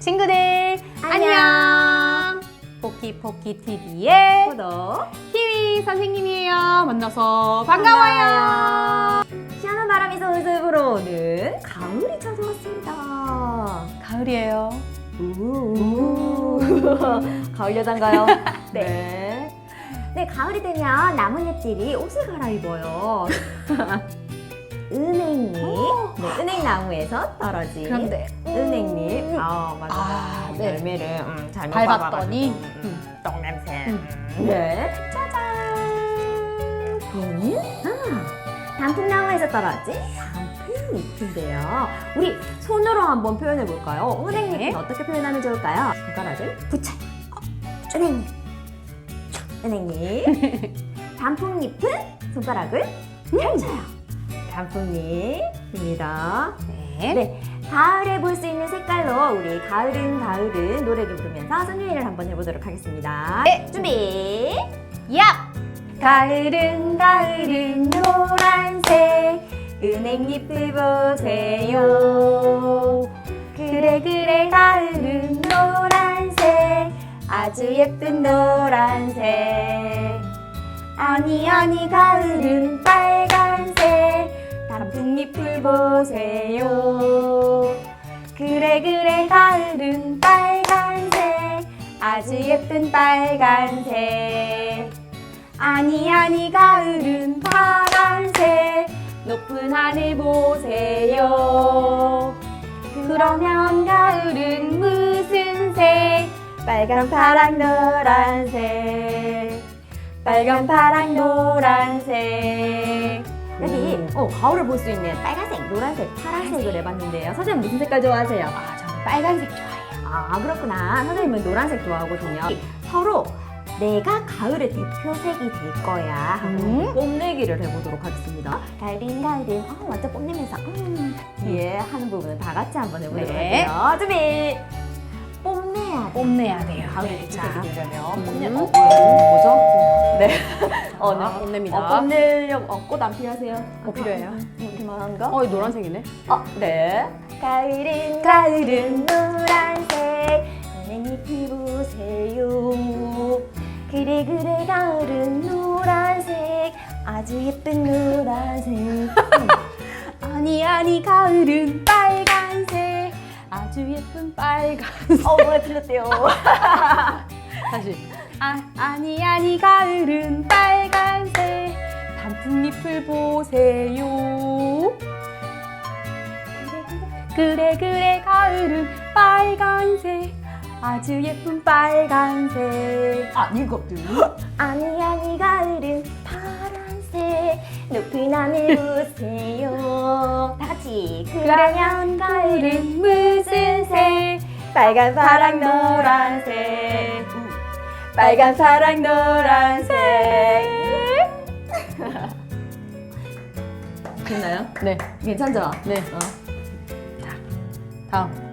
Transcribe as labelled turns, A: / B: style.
A: 친구들
B: 안녕.
A: 안녕. 포키포키 TV의
B: 구독.
A: 키위 선생님이에요. 만나서 반가워요.
B: 시원한 바람이 솔솔 불어오는 가을이 찾아왔습니다.
A: 가을이에요.
B: 우. 가을 여잔가요? 네. 네, 가을이 되면 나뭇잎들이 옷을 갈아입어요. 은행잎. 네, 은행나무에서 떨어진
A: 그런데
B: 은행잎. 아, 맞아.
A: 아, 네.
B: 열매를 음, 잘못
A: 밟았더니,
B: 밟아가지고, 음, 똥냄새.
A: 음.
B: 음. 네. 짜잔. 얘는 아, 단풍나무에서 떨어진 단풍잎인데요. 우리 손으로 한번 표현해 볼까요? 은행잎은
A: 네.
B: 어떻게 표현하면 좋을까요? 손가락을 붙여요. 어, 은행잎. 은행잎. 단풍잎은 손가락을 펼쳐요. 단풍잎 입니다.
A: 네.
B: 네, 가을에 볼 수 있는 색깔로 우리 가을은 가을은 노래를 부르면서 선율이를 한번 해보도록 하겠습니다.
A: 네.
B: 준비.
A: 야!
B: 가을은 가을은 노란색 은행잎을 보세요. 그래 그래 가을은 노란색 아주 예쁜 노란색. 아니 아니 가을은 빨간색 단풍잎을 보세요. 그래 그래 가을은 빨간색 아주 예쁜 빨간색. 아니 아니 가을은 파란색 높은 하늘 보세요. 그러면 가을은 무슨 색? 빨간 파랑 노란색. 빨간 파랑 노란색. 어, 가을을 볼 수 있는 빨간색, 노란색, 파란색을 해봤는데요. 선생님 무슨 색깔 좋아하세요?
A: 아, 저는 빨간색 좋아해요.
B: 아 그렇구나. 선생님은 노란색 좋아하거든요. 서로 내가 가을의 대표색이 될 거야 하고
A: 음.
B: 뽐내기를 해보도록 하겠습니다. 가을은 가을은 어, 완전 뽐내면서 음, 뒤에 하는 부분은 다 같이 한번 해보도록
A: 네.
B: 할게요. 준비. 뽐내 야 돼.
A: 뽐내야 돼요. 네, 자.
B: 되려면
A: 음.
B: 뽐내. 어, 뭐야? 뭐죠? 네. 어,
A: 자,
B: 네.
A: 뽐냅니다.
B: 어, 뽐내려고 어, 꽃안 필요하세요?
A: 뭐 필요해요?
B: 이렇게만 한 거?
A: 어, 이 노란색이네.
B: 어, 네. 가을은 가을은 노란색 은행잎이 보세요. 그래 그래 가을은 노란색 아주 예쁜 노란색.
A: 아니 아니 가을은 빨간색 아주 예쁜 빨간색
B: 어 노래 틀렸대요.
A: 다시 아 아니 아니 가을은 빨간색 단풍잎을 보세요 그래 그래 가을은 빨간색 아주 예쁜 빨간색
B: 아 이것도. 아니 아니 가을은 파란색 높은 하늘 보세요. 다 같이 그러면 가을은 무슨 색? 빨간 파랑 노란색 빨간 파랑 노란색 됐나요?
A: 네
B: 괜찮죠?
A: 네.
B: 어.
A: 다음